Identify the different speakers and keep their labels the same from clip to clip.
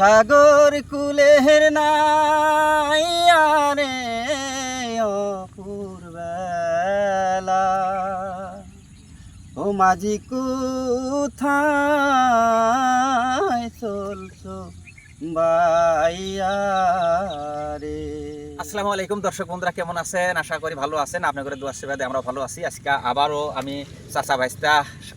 Speaker 1: সাগর কুলের নাইয়ারে অপূর্বেলা। ও মাঝি কোথায় চলছো বাইয়া রে
Speaker 2: আসসালামু আলাইকুম দর্শক বন্ধুরা, কেমন আছেন? আশা করি ভালো আছেন। আপনাদের দোয়া সেবাদে আমরা ভালো আছি। আজকে আবারও আমি চাচা ভাইস্তা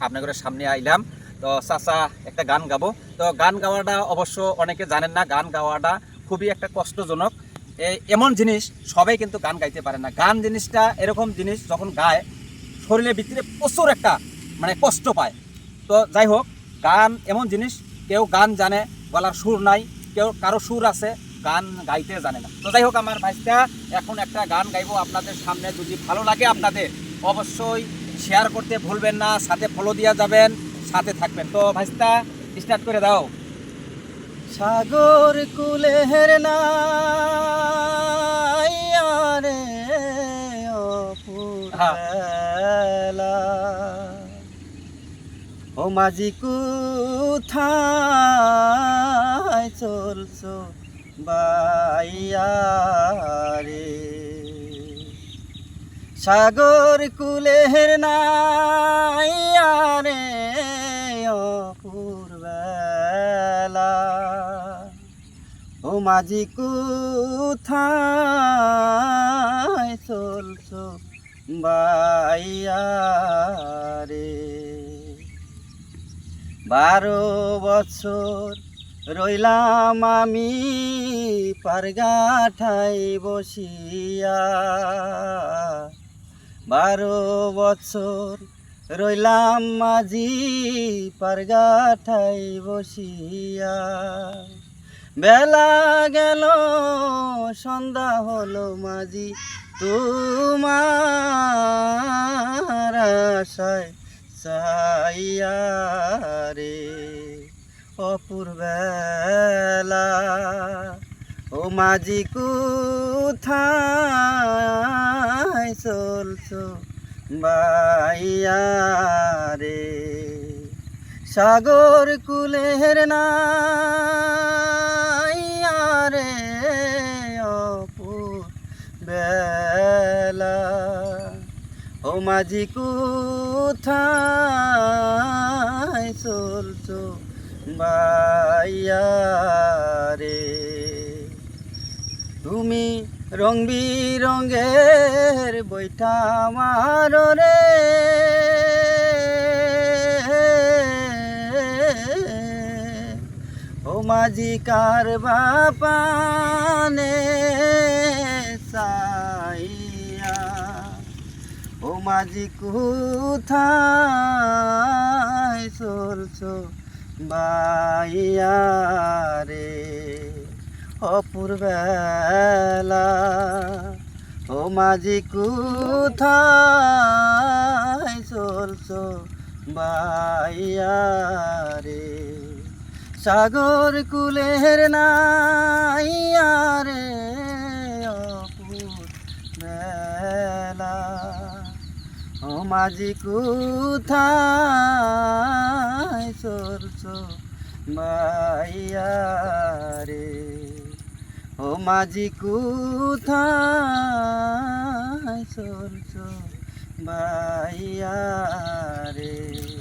Speaker 2: আপনাদের সামনে আইলাম। তো চাচা, একটা গান গাবো। তো গান গাওয়াটা অবশ্য অনেকে জানেন না, গান গাওয়াটা খুবই একটা কষ্টজনক। এমন জিনিস সবাই কিন্তু গান গাইতে পারে না। গান জিনিসটা এরকম জিনিস যখন গায় শরীরের ভিতরে প্রচুর একটা মানে কষ্ট পায়। তো যাই হোক, গান এমন জিনিস, কেউ গান জানে, গলার সুর নাই, কেউ কারও সুর আছে, গান গাইতে জানে না। তো যাই হোক, আমার ভাইটা এখন একটা গান গাইবো আপনাদের সামনে। যদি ভালো লাগে আপনাদের, অবশ্যই শেয়ার করতে ভুলবেন না, সাথে ফলো দিয়া যাবেন। সাথে থাকবেন। তো ভাইস্তা স্টার্ট করে দাও।
Speaker 1: সাগর কুলের নাইয়ারে অপূর্বেলা ও মাঝি কোথায় চলছো বাইয়া রে সাগর কুলের নাইয়ারে অপূর্বেলা। ও মাঝি কোথায় চলছো বাইয়া রে বারো বছর রইলাম আমি পারগাঠাই বসিয়া। বারো বছর রইলাম মাঝি পারগাঠাই বসিয়া। বেলা গেল, সন্ধ্যা হলো মাঝি তোমার আশায় চাইয়া রে। অপূর্বেলা, ও মাঝি কোথায়? চলছো বাইয়া রে। সাগর কুলের রে অপূর্বেলা ও মাঝি কোথায় চলছো বাইয়া রে? তুমি রং বিরঙ্গের বৈঠা মারো রে। ও মাঝি কার বাপানে সাইয়া ও মাঝি কোথায় চলছো বাইয়া রে? অপূর্বেলা। ও মাঝি কোথায় চলছো বাইয়া রে সাগর কুলের নাইয়া রে অপূর্বেলা। ও মাঝি কোথায় চলছো বাইয়া রে ও মাঝি কোথায় চলছো বাইয়া রে?